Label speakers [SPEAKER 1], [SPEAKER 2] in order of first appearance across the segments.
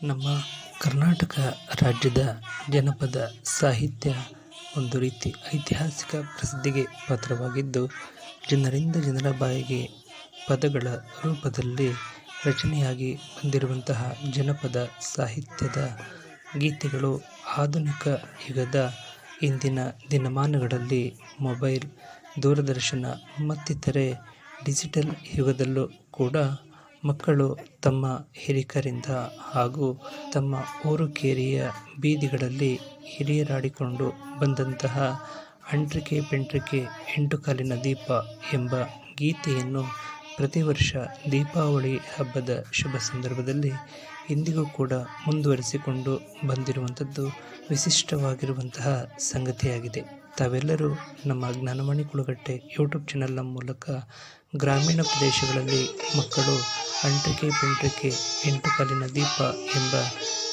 [SPEAKER 1] ನಮ್ಮ ಕರ್ನಾಟಕ ರಾಜ್ಯದ ಜನಪದ ಸಾಹಿತ್ಯ ಒಂದು ರೀತಿ ಐತಿಹಾಸಿಕ ಪ್ರಸಿದ್ಧಿಗೆ ಪಾತ್ರವಾಗಿದ್ದು, ಜನರಿಂದ ಜನರ ಬಾಯಿಗೆ ಪದಗಳ ರೂಪದಲ್ಲಿ ರಚನೆಯಾಗಿ ಬಂದಿರುವಂತಹ ಜನಪದ ಸಾಹಿತ್ಯದ ಗೀತೆಗಳು ಆಧುನಿಕ ಯುಗದ ಇಂದಿನ ದಿನಮಾನಗಳಲ್ಲಿ ಮೊಬೈಲ್, ದೂರದರ್ಶನ ಮತ್ತಿತರೆ ಡಿಜಿಟಲ್ ಯುಗದಲ್ಲೂ ಕೂಡ ಮಕ್ಕಳು ತಮ್ಮ ಹಿರಿಕರಿಂದ ಹಾಗೂ ತಮ್ಮ ಊರುಕೇರಿಯ ಬೀದಿಗಳಲ್ಲಿ ಹಿರಿಯರಾಡಿಕೊಂಡು ಬಂದಂತಹ ಅಂಟ್ರಿಕೆ ಪೆಂಟ್ರಿಕೆ ಎಂಟು ಕಾಲಿನ ದೀಪ ಎಂಬ ಗೀತೆಯನ್ನು ಪ್ರತಿ ವರ್ಷ ದೀಪಾವಳಿ ಹಬ್ಬದ ಶುಭ ಸಂದರ್ಭದಲ್ಲಿ ಇಂದಿಗೂ ಕೂಡ ಮುಂದುವರಿಸಿಕೊಂಡು ಬಂದಿರುವಂಥದ್ದು ವಿಶಿಷ್ಟವಾಗಿರುವಂತಹ ಸಂಗತಿಯಾಗಿದೆ. ತಾವೆಲ್ಲರೂ ನಮ್ಮ ಜ್ಞಾನಮಣಿ ಕುಳಗಟ್ಟೆ ಯೂಟ್ಯೂಬ್ ಚಾನಲ್ನ ಮೂಲಕ ಗ್ರಾಮೀಣ ಪ್ರದೇಶಗಳಲ್ಲಿ ಮಕ್ಕಳು ಅಂಟಿಕೆ ಪಿಂಟ್ರಿಕೆ ಎಂಟು ಕಾಲಿನ ದೀಪ ಎಂಬ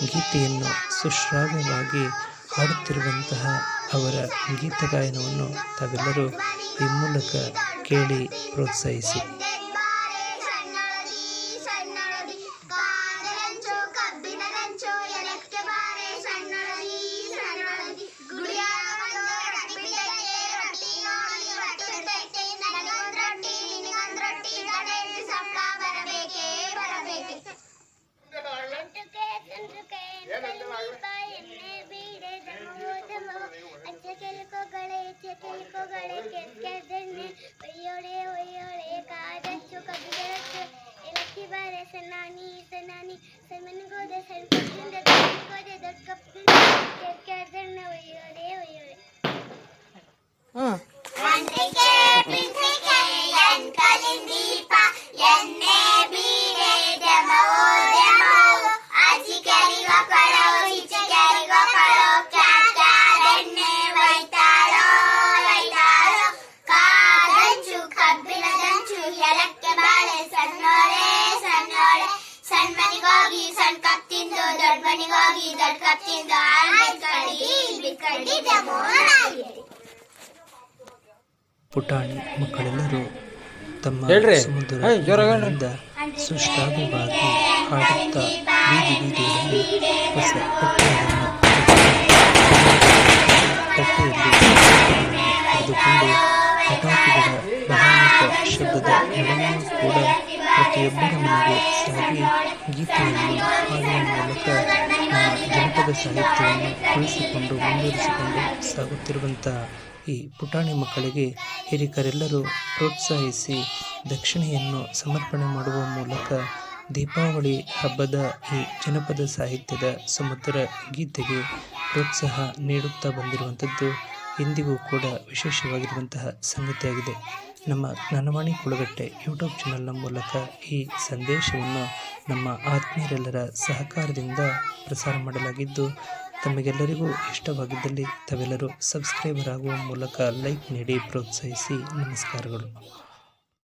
[SPEAKER 1] ಗೀತೆಯನ್ನು ಸುಶ್ರಾವ್ಯವಾಗಿ ಹಾಡುತ್ತಿರುವಂತಹ ಅವರ ಗೀತಗಾಯನವನ್ನು ತಾವೆಲ್ಲರೂ ಈ ಮೂಲಕ ಕೇಳಿ ಪ್ರೋತ್ಸಾಹಿಸಿ.
[SPEAKER 2] गोरे सनानी सनानी सनमन गोरे सनमन दत्त गोरे दत्त कपन केर केर दन वयो रे वयो रे हां अंते के पिंसे के यन कलिंदीपा यन ने बी रे जमो जमो आजी केरी गो करो हिच केरी गो करो क्या क्या दन्ने वैतालो वैतालो कादंचु कब्बिलदंचु यलक ಮನಿಗೋಗಿ ಸಣ್ಣ ಕಪ್ ತಿಂದು ದೊಡ್ಡ ಮನಿಗೋಗಿ ದೊಡ್ಡ ಕಪ್ ತಿಂದು ಬಿಟ್ಕಡಿ ಬಿಟ್ಕಡಿ ದಮೋ ನಾಯಿ
[SPEAKER 1] ಪುಟಾಣಿ ಮಕ್ಕಳೆಲ್ಲರೂ ತಮ್ಮ
[SPEAKER 3] ಹೇಳ್ರಿ.
[SPEAKER 1] ಸುಮಧುರ
[SPEAKER 3] ಏಯ್, ಜೋರಾಗಿ ಹೇಳ್ರಿ.
[SPEAKER 1] ಧ್ವನಿಯಿಂದ ಸುಶ್ರಾವ್ಯವಾಗಿ ಹಾಡುತ್ತಾ ಬೀದಿ ಬೀದಿಯಲ್ಲಿ ಹೊಸ ಬಟ್ಟೆಗಳನ್ನು ತಟ್ಟೆಯಲ್ಲಿ ಹಿಡಿದುಕೊಂಡು ಭಯಾನಕ ಶಬ್ದದ ಕೂಡ ಪ್ರತಿಯೊಬ್ಬರ ಮನೆಗೆ ಸಾಗಿ ಗೀತೆಯನ್ನು ಹಾಡುವ ಮೂಲಕ ಜನಪದ ಸಾಹಿತ್ಯವನ್ನು ಉಳಿಸಿಕೊಂಡು ಮುಂದುವರಿಸಿಕೊಂಡು ಸಾಗುತ್ತಿರುವಂತಹ ಈ ಪುಟಾಣಿ ಮಕ್ಕಳಿಗೆ ಹಿರಿಕರೆಲ್ಲರೂ ಪ್ರೋತ್ಸಾಹಿಸಿ ದಕ್ಷಿಣೆಯನ್ನು ಸಮರ್ಪಣೆ ಮಾಡುವ ಮೂಲಕ ದೀಪಾವಳಿ ಹಬ್ಬದ ಈ ಜನಪದ ಸಾಹಿತ್ಯದ ಸಮುದ್ರ ಗೀತೆಗೆ ಪ್ರೋತ್ಸಾಹ ನೀಡುತ್ತಾ ಬಂದಿರುವಂಥದ್ದು. ಇಂದಿಗೂ ಕೂಡ ವಿಶೇಷವಾಗಿರುವಂತಹ ಸಂಗತಿಯಾಗಿದೆ. ನಮ್ಮ ಜ್ಞಾನವಾಣಿ ಕುಳಗಟ್ಟೆ ಯೂಟ್ಯೂಬ್ ಚಾನಲ್ನ ಮೂಲಕ ಈ ಸಂದೇಶವನ್ನು ನಮ್ಮ ಆತ್ಮೀಯರೆಲ್ಲರ ಸಹಕಾರದಿಂದ ಪ್ರಸಾರ ಮಾಡಲಾಗಿದ್ದು, ತಮಗೆಲ್ಲರಿಗೂ ಇಷ್ಟವಾಗಿದ್ದಲ್ಲಿ ತಾವೆಲ್ಲರೂ ಸಬ್ಸ್ಕ್ರೈಬರ್ ಆಗುವ ಮೂಲಕ ಲೈಕ್ ನೀಡಿ, ಪ್ರೋತ್ಸಾಹಿಸಿ. ನಮಸ್ಕಾರಗಳು.